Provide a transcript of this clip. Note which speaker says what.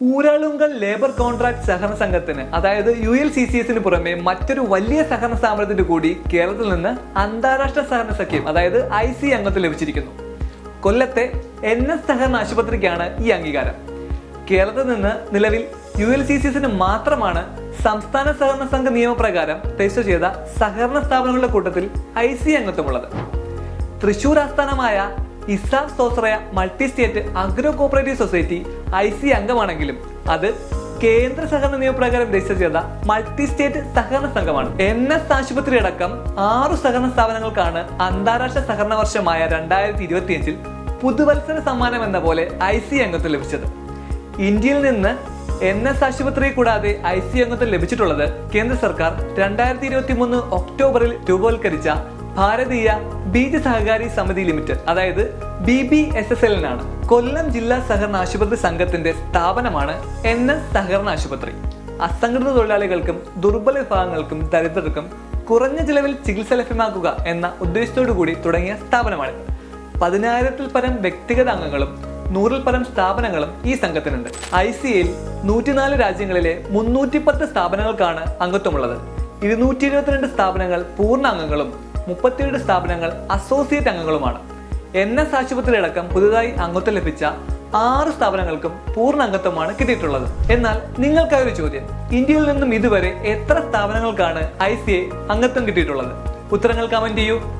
Speaker 1: Uralungal labour contract സഹകരണ സംഘത്തിന് അതായത് യു എൽ സി സി എസിന് പുറമെ മറ്റൊരു വലിയ സഹകരണ സ്ഥാപനത്തിന് കൂടി കേരളത്തിൽ നിന്ന് അന്താരാഷ്ട്ര സഹകരണ സഖ്യം അതായത് ഐ സി അംഗത്വം ലഭിച്ചിരിക്കുന്നു. കൊല്ലത്തെ എൻ എസ് സഹകരണ ആശുപത്രിക്കാണ് ഈ അംഗീകാരം. കേരളത്തിൽ നിന്ന് നിലവിൽ യു എൽ സി സി എസിന് മാത്രമാണ് സംസ്ഥാന സഹകരണ സംഘ നിയമപ്രകാരം രജിസ്റ്റർ ചെയ്ത സഹകരണ സ്ഥാപനങ്ങളുടെ കൂട്ടത്തിൽ ഐ സി അംഗത്വമുള്ളത്. തൃശൂർ ആസ്ഥാനമായ ESAF സോസ്രയ multi state agro cooperative society I C അംഗമാണെങ്കിലും അത് കേന്ദ്ര സഹകരണ നിയമപ്രകാരം രജിസ്റ്റർ ചെയ്ത മൾട്ടി സ്റ്റേറ്റ് സഹകരണ സംഘമാണ്. എൻ എസ് ആശുപത്രി അടക്കം ആറു സഹകരണ സ്ഥാപനങ്ങൾക്കാണ് അന്താരാഷ്ട്ര സഹകരണ വർഷമായ രണ്ടായിരത്തി ഇരുപത്തിയഞ്ചിൽ പുതുവത്സര സമ്മാനം എന്ന പോലെ ഐ സി അംഗത്വം ലഭിച്ചത്. ഇന്ത്യയിൽ നിന്ന് എൻ എസ് ആശുപത്രി കൂടാതെ ഐ സി അംഗത്വം ലഭിച്ചിട്ടുള്ളത് കേന്ദ്ര സർക്കാർ രണ്ടായിരത്തി ഇരുപത്തി മൂന്ന് ഒക്ടോബറിൽ രൂപവൽക്കരിച്ച ഭാരതീയ ബീജ സഹകാരി സമിതി ലിമിറ്റഡ് അതായത് ബി ബി എസ് എസ് എല്ലിനാണ് കൊല്ലം ജില്ലാ സഹകരണ ആശുപത്രി സംഘത്തിന്റെ സ്ഥാപനമാണ് എൻ എസ് സഹകരണ ആശുപത്രി. അസംഘടിത തൊഴിലാളികൾക്കും ദുർബല വിഭാഗങ്ങൾക്കും ദരിദ്രർക്കും കുറഞ്ഞ ചിലവിൽ ചികിത്സ ലഭ്യമാക്കുക എന്ന ഉദ്ദേശത്തോടു കൂടി തുടങ്ങിയ സ്ഥാപനമാണ്. പതിനായിരത്തിൽ പരം വ്യക്തിഗത അംഗങ്ങളും നൂറിൽ പരം സ്ഥാപനങ്ങളും ഈ സംഘത്തിനുണ്ട്. ഐ സി എയിൽ നൂറ്റിനാല് രാജ്യങ്ങളിലെ മുന്നൂറ്റി പത്ത് സ്ഥാപനങ്ങൾക്കാണ് അംഗത്വമുള്ളത്. ഇരുന്നൂറ്റി ഇരുപത്തിരണ്ട് സ്ഥാപനങ്ങൾ പൂർണ അംഗങ്ങളും മുപ്പത്തിയേഴ് സ്ഥാപനങ്ങൾ അസോസിയേറ്റ് അംഗങ്ങളുമാണ്. എൻ എസ് ആശുപത്രി അടക്കം പുതുതായി അംഗത്വം ലഭിച്ച ആറ് സ്ഥാപനങ്ങൾക്കും പൂർണ അംഗത്വമാണ് കിട്ടിയിട്ടുള്ളത്. എന്നാൽ നിങ്ങൾക്കായ ഒരു ചോദ്യം. ഇന്ത്യയിൽ നിന്നും ഇതുവരെ എത്ര സ്ഥാപനങ്ങൾക്കാണ് ഐ സി ഐ അംഗത്വം കിട്ടിയിട്ടുള്ളത്? ഉത്തരങ്ങൾ കമന്റ് ചെയ്യൂ.